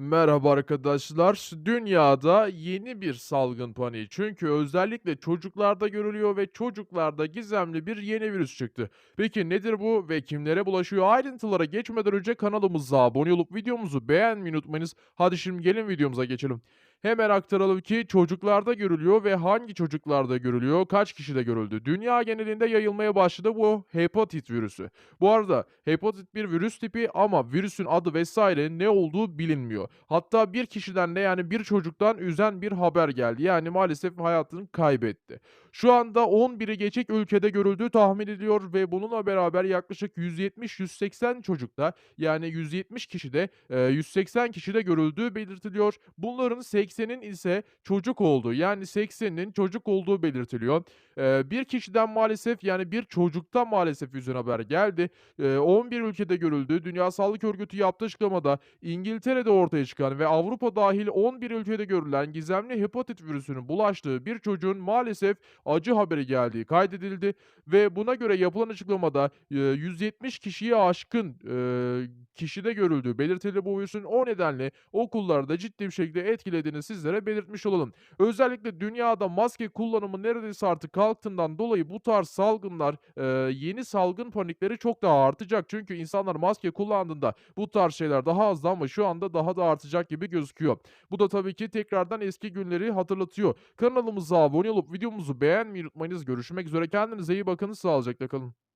Merhaba arkadaşlar. Dünyada yeni bir salgın paniği. Çünkü özellikle çocuklarda görülüyor ve çocuklarda gizemli bir yeni virüs çıktı. Peki nedir bu ve kimlere bulaşıyor? Ayrıntılara geçmeden önce kanalımıza abone olup videomuzu beğenmeyi unutmayınız. Hadi şimdi gelin videomuza geçelim. Hemen aktaralım ki çocuklarda görülüyor ve hangi çocuklarda görülüyor, kaç kişide görüldü? Dünya genelinde yayılmaya başladı bu hepatit virüsü. Bu arada hepatit bir virüs tipi ama virüsün adı vesaire ne olduğu bilinmiyor. Hatta bir kişiden de yani bir çocuktan üzen bir haber geldi. Yani maalesef hayatını kaybetti. Şu anda 11'i geçik ülkede görüldüğü tahmin ediliyor ve bununla beraber yaklaşık 170-180 çocukta yani 170 kişide, eee, 180 kişide görüldüğü belirtiliyor. Bunların 80'in ise çocuk olduğu yani 80'inin çocuk olduğu belirtiliyor. Eee, bir kişiden maalesef yani bir çocuktan maalesef üzen haber geldi. Eee, 11 ülkede görüldü. Dünya Sağlık Örgütü yaptığı açıklamada İngiltere'de ortaya çıkan ve Avrupa dahil 11 ülkede görülen gizemli hepatit virüsünün bulaştığı bir çocuğun maalesef acı haberi geldiği kaydedildi ve buna göre yapılan açıklamada, eee, 170 kişiye aşkın, eee, kişide görüldüğü belirtildi bu virüsün. O nedenle okulları da ciddi bir şekilde etkilediğini sizlere belirtmiş olalım. Özellikle dünyada maske kullanımı neredeyse artık kalktığından dolayı bu tarz salgınlar, eee, yeni salgın panikleri çok daha artacak. Çünkü insanlar maske kullandığında bu tarz şeyler daha azdı ama şu anda daha da artacak gibi gözüküyor. Bu da tabii ki tekrardan eski günleri hatırlatıyor. Kanalımıza abone olup videomuzu beğenmeyi unutmayınız. Görüşmek üzere. Kendinize iyi bakın. Sağlıcakla kalın.